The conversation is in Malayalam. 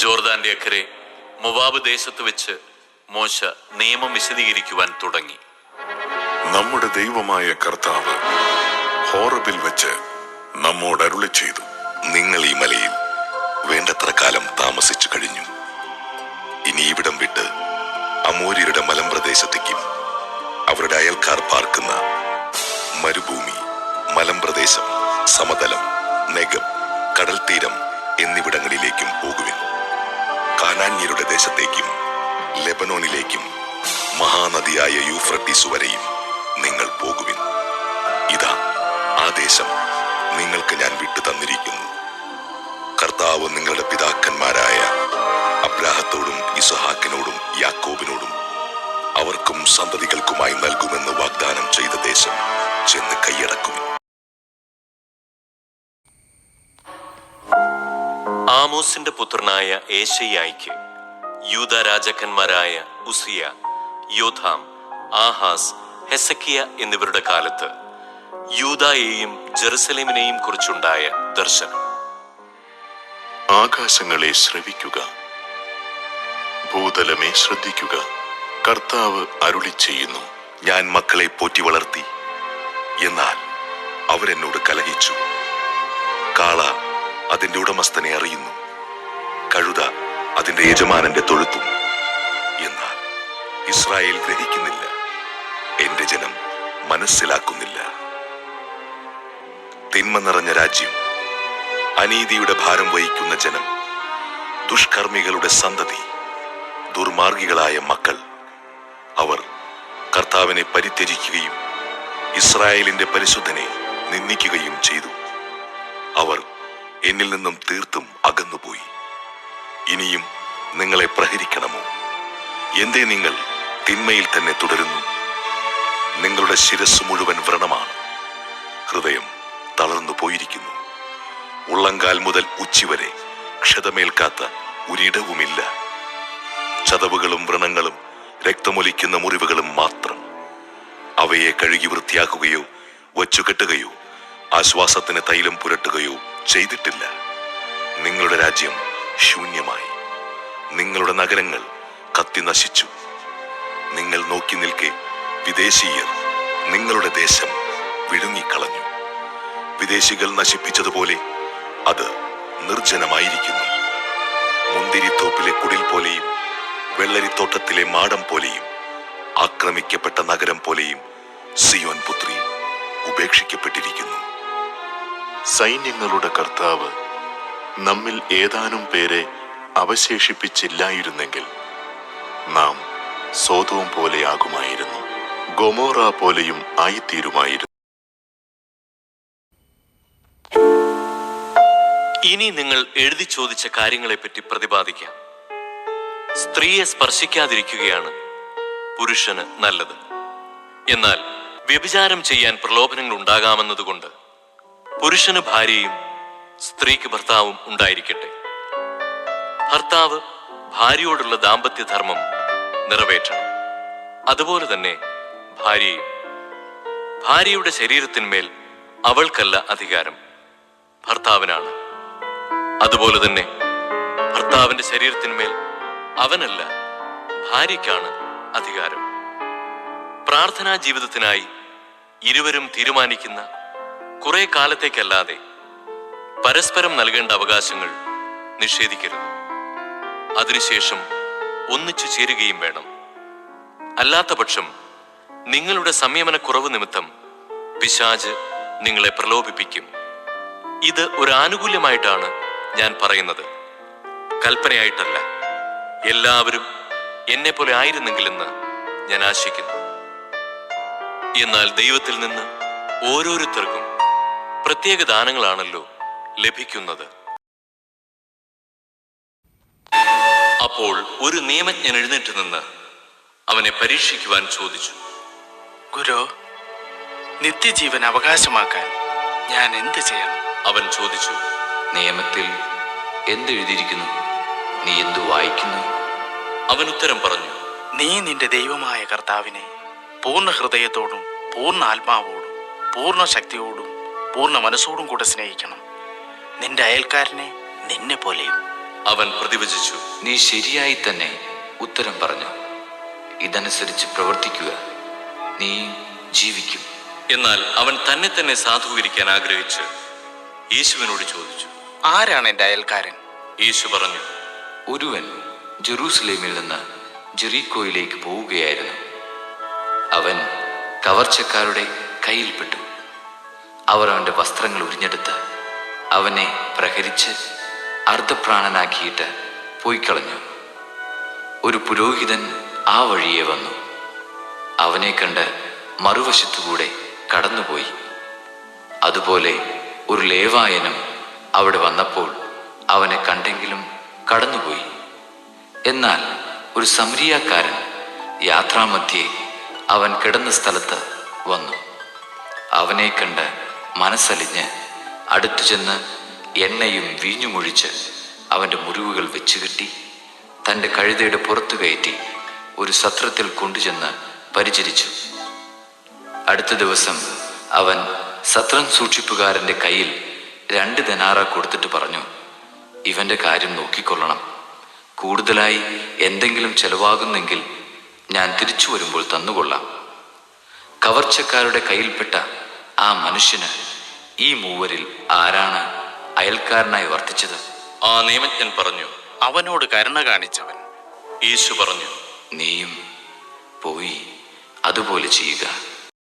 ജോർദാന്റെ അക്കരെ മുവാബ് ദേശത്ത് വെച്ച് മോശ നിയമം വിശദീകരിക്കുവാൻ തുടങ്ങി. നമ്മുടെ ദൈവമായ കർത്താവ് ഹോറബിൽ വെച്ച് നമ്മോട് അരുളി ചെയ്തു. നിങ്ങൾ ഈ മലയിൽ വേണ്ടത്ര കാലം താമസിച്ചു കഴിഞ്ഞു. ഇനി ഇവിടം വിട്ട് അമൂര്യരുടെ മലമ്പ്രദേശത്തേക്കും അവരുടെ അയൽക്കാർ പാർക്കുന്ന മരുഭൂമി മലമ്പ്രദേശം സമതലം നെഗം തീരം എന്നിവിടങ്ങളിലേക്കും പോകുവിൻ. കാനാന്യരുടെ ദേശത്തേക്കും ലെബനോനിലേക്കും മഹാനദിയായ യൂഫ്രട്ടീസ് വരെയും നിങ്ങൾ പോകുവിൻ. ഇതാ ആ ദേശം നിങ്ങൾക്ക് ഞാൻ വിട്ടു തന്നിരിക്കുന്നു. കർത്താവ് നിങ്ങളുടെ പിതാക്കന്മാരായ അബ്രാഹത്തോടും ഇസഹാക്കിനോടും യാക്കോബിനോടും അവർക്കും സന്തതികൾക്കുമായി നൽകുമെന്ന് വാഗ്ദാനം ചെയ്ത ദേശം ചെന്ന് കൈയടക്കുവിൻ. ആമോസിന്റെ പുത്രനായ ഏശയ്യായിക്ക് യൂത രാജാക്കന്മാരായ ഉസിയ യോധാം ആഹാസ് ഹെസക്കിയ എന്നിവരുടെ കാലത്ത് യൂതായെയും ജെറുസലേമിനെയും കുറിച്ചുണ്ടായ ദർശനം. ആകാശങ്ങളെ ശ്രവിക്കുക ഭൂതലമേ ശ്രദ്ധിക്കുക കർത്താവ് അരുളി ചെയ്യുന്നു ഞാൻ മക്കളെ പോറ്റി വളർത്തി എന്നാൽ അവരെന്നോട് കലഹിച്ചു. അതിന്റെ ഉടമസ്ഥനെ അറിയുന്നു. കഴുത അതിന്റെ യജമാനന്റെ തൊഴുത്തും. എന്നാൽ ഇസ്രായേൽ ഗ്രഹിക്കുന്നില്ല. എന്റെ ജനം മനസ്സിലാക്കുന്നില്ല. തിന്മ നിറഞ്ഞ രാജ്യം അനീതിയുടെ ഭാരം വഹിക്കുന്ന ജനം ദുഷ്കർമ്മികളുടെ സന്തതി ദുർമാർഗികളായ മക്കൾ അവർ കർത്താവിനെ പരിത്യജിക്കുകയും ഇസ്രായേലിന്റെ പരിശുദ്ധനെ നിന്ദിക്കുകയും ചെയ്തു. അവർ എന്നിൽ നിന്നും തീർത്തും അകന്നുപോയി. ഇനിയും നിങ്ങളെ പ്രഹരിക്കണമോ? എന്തേ നിങ്ങൾ തിന്മയിൽ തന്നെ തുടരുന്നു? നിങ്ങളുടെ ശിരസ് മുഴുവൻ വ്രണമാണ്. ഹൃദയം തളർന്നു പോയിരിക്കുന്നു. ഉള്ളങ്കാൽ മുതൽ ഉച്ചിവരെ ക്ഷതമേൽക്കാത്ത ഒരിടവുമില്ല. ചതവുകളും വ്രണങ്ങളും രക്തമൊലിക്കുന്ന മുറിവുകളും മാത്രം. അവയെ കഴുകി വൃത്തിയാക്കുകയോ വച്ചുകെട്ടുകയോ ആശ്വാസത്തിന് തൈലം പുരട്ടുകയോ ചെയ്തിട്ടില്ല. നിങ്ങളുടെ രാജ്യം ശൂന്യമായി. നിങ്ങളുടെ നഗരങ്ങൾ കത്തി നശിച്ചു. നിങ്ങൾ നോക്കി നിൽക്കെ വിദേശീയർ നിങ്ങളുടെ ദേശം വിഴുങ്ങിക്കളഞ്ഞു. വിദേശികൾ നശിപ്പിച്ചതുപോലെ അത് നിർജനമായിരിക്കുന്നു. മുന്തിരിത്തോപ്പിലെ കുടിൽ പോലെയും വെള്ളരിത്തോട്ടത്തിലെ മാടം പോലെയും ആക്രമിക്കപ്പെട്ട നഗരം പോലെയും സിയോൻ പുത്രി ഉപേക്ഷിക്കപ്പെട്ടിരിക്കുന്നു. സൈന്യങ്ങളുടെ കർത്താവ് നമ്മിൽ ഏതാനും പേരെ അവശേഷിപ്പിച്ചില്ലായിരുന്നെങ്കിൽ നാം സോതവും പോലെയാകുമായിരുന്നു ഗൊമോറ പോലെയും ആയിത്തീരുമായിരുന്നു. ഇനി നിങ്ങൾ എഴുതി ചോദിച്ച കാര്യങ്ങളെപ്പറ്റി പ്രതിപാദിക്കാം. സ്ത്രീയെ സ്പർശിക്കാതിരിക്കുകയാണ് പുരുഷന് നല്ലത്. എന്നാൽ വ്യഭിചാരം ചെയ്യാൻ പ്രലോഭനങ്ങൾ ഉണ്ടാകാമെന്നതുകൊണ്ട് പുരുഷന് ഭാര്യയും സ്ത്രീക്ക് ഭർത്താവും ഉണ്ടായിരിക്കട്ടെ. ഭർത്താവ് ഭാര്യയോടുള്ള ദാമ്പത്യധർമ്മം നിറവേറ്റണം. അതുപോലെ തന്നെ ഭാര്യയും. ഭാര്യയുടെ ശരീരത്തിന്മേൽ അവൾക്കല്ല അധികാരം ഭർത്താവിനാണ്. അതുപോലെ തന്നെ ഭർത്താവിന്റെ ശരീരത്തിന്മേൽ അവനല്ല ഭാര്യയ്ക്കാണ് അധികാരം. പ്രാർത്ഥനാ ജീവിതത്തിനായി ഇരുവരും തീരുമാനിക്കുന്ന കുറെ കാലത്തേക്കല്ലാതെ പരസ്പരം നൽകേണ്ട അവകാശങ്ങൾ നിഷേധിക്കരുത്. അതിനുശേഷം ഒന്നിച്ചു ചേരുകയും വേണം. അല്ലാത്ത പക്ഷം നിങ്ങളുടെ സംയമനക്കുറവ് നിമിത്തം പിശാജ് നിങ്ങളെ പ്രലോഭിപ്പിക്കും. ഇത് ഒരു ആനുകൂല്യമായിട്ടാണ് ഞാൻ പറയുന്നത്. കൽപ്പനയായിട്ടല്ല. എല്ലാവരും എന്നെ പോലെ ആയിരുന്നെങ്കിലെന്ന് ഞാൻ ആശിക്കുന്നു. എന്നാൽ ദൈവത്തിൽ നിന്ന് ഓരോരുത്തർക്കും പ്രത്യേക ദാനങ്ങളാണല്ലോ ലഭിക്കുന്നത്. അപ്പോൾ ഒരു നിയമജ്ഞൻ എഴുന്നേറ്റ് നിന്ന് അവനെ പരീക്ഷിക്കുവാൻ ചോദിച്ചു. ഗുരു നിത്യജീവൻ അവകാശമാക്കാൻ ഞാൻ എന്ത് ചെയ്യണം? അവൻ ചോദിച്ചു. നിയമത്തിൽ എന്തെഴുതിയിരിക്കുന്നു? നീ എന്തു വായിക്കുന്നു? അവൻ ഉത്തരം പറഞ്ഞു. നീ നിന്റെ ദൈവമായ കർത്താവിനെ പൂർണ ഹൃദയത്തോടും പൂർണ ആത്മാവോടും പൂർണ ശക്തിയോടും പൂർണ മനസ്സോടും കൂടെ സ്നേഹിക്കണം. നിന്റെ അയൽക്കാരനെ നിന്നെ പോലെയും. അവൻ പ്രതിവചിച്ചു നീ ശരിയായി തന്നെ ഉത്തരം പറഞ്ഞു. ഇതനുസരിച്ച് പ്രവർത്തിക്കുക. നീ ജീവിക്കും. എന്നാൽ അവൻ തന്നെ തന്നെ സാധൂകരിക്കാൻ ആഗ്രഹിച്ച് യേശുവിനോട് ചോദിച്ചു ആരാണ് എന്റെ അയൽക്കാരൻ? യേശു പറഞ്ഞു ഒരുവൻ ജെറൂസലേമിൽ നിന്ന് ജെറീക്കോയിലേക്ക് പോവുകയായിരുന്നു. അവൻ കവർച്ചക്കാരുടെ കയ്യിൽപ്പെട്ടു. അവർ അവന്റെ വസ്ത്രങ്ങൾ ഉരിഞ്ഞെടുത്ത് അവനെ പ്രഹരിച്ച് അർദ്ധപ്രാണനാക്കിയിട്ട് പോയിക്കളഞ്ഞു. ഒരു പുരോഹിതൻ ആ വഴിയെ വന്നു. അവനെ കണ്ട് മറുവശത്തുകൂടെ കടന്നുപോയി. അതുപോലെ ഒരു ലേവായനും അവിടെ വന്നപ്പോൾ അവനെ കണ്ടെങ്കിലും കടന്നുപോയി. എന്നാൽ ഒരു സമരിയാക്കാരൻ യാത്രാമധ്യേ അവൻ കിടന്ന സ്ഥലത്ത് വന്നു. അവനെ കണ്ട് മനസ്സലിഞ്ഞ് അടുത്തു ചെന്ന് എണ്ണയും വീഞ്ഞുമൊഴിച്ച് അവന്റെ മുറിവുകൾ വെച്ചുകെട്ടി തന്റെ കഴുതയുടെ പുറത്തു കയറ്റി ഒരു സത്രത്തിൽ കൊണ്ടുചെന്ന് പരിചരിച്ചു. അടുത്ത ദിവസം അവൻ സത്രം സൂക്ഷിപ്പുകാരന്റെ കയ്യിൽ രണ്ട് ദനാറ കൊടുത്തിട്ട് പറഞ്ഞു ഇവന്റെ കാര്യം നോക്കിക്കൊള്ളണം. കൂടുതലായി എന്തെങ്കിലും ചെലവാകുന്നെങ്കിൽ ഞാൻ തിരിച്ചു വരുമ്പോൾ തന്നുകൊള്ളാം. കവർച്ചക്കാരുടെ കയ്യിൽപ്പെട്ട ആ മനുഷ്യന് ഈ മൂവരിൽ ആരാണ് അയൽക്കാരനായി വർത്തിച്ചത്? ആ നിയമജ്ഞൻ പറഞ്ഞു അവനോട് കരുണ കാണിച്ചവൻ. യേശു പറഞ്ഞു നീയും പോയി അതുപോലെ ചെയ്യുക.